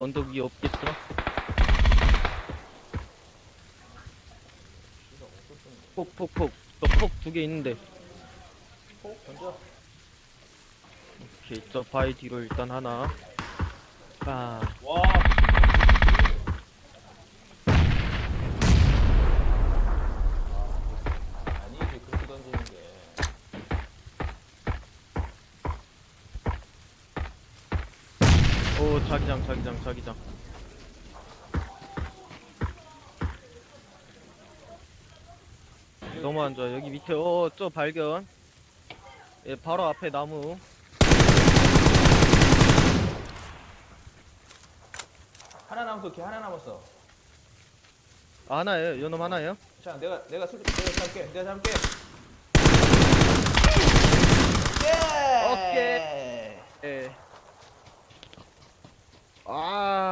언덕 위 없겠어? 폭, 폭, 폭. 저폭 두 개 있는데. 폭 던져. 오케이, 저 바위 뒤로 일단 하나. 아, 와. 오, 자기장, 자기장, 자기장. 너무 안 좋아. 여기 밑에, 어, 저 발견. 예, 바로 앞에 나무. 하나 남았어. 걔 하나 남았어. 하나예요? 요놈 하나예요? 자, 내가 내가 술 내가 잡게. 내가 잡게. 예! 오케이. 예. 아.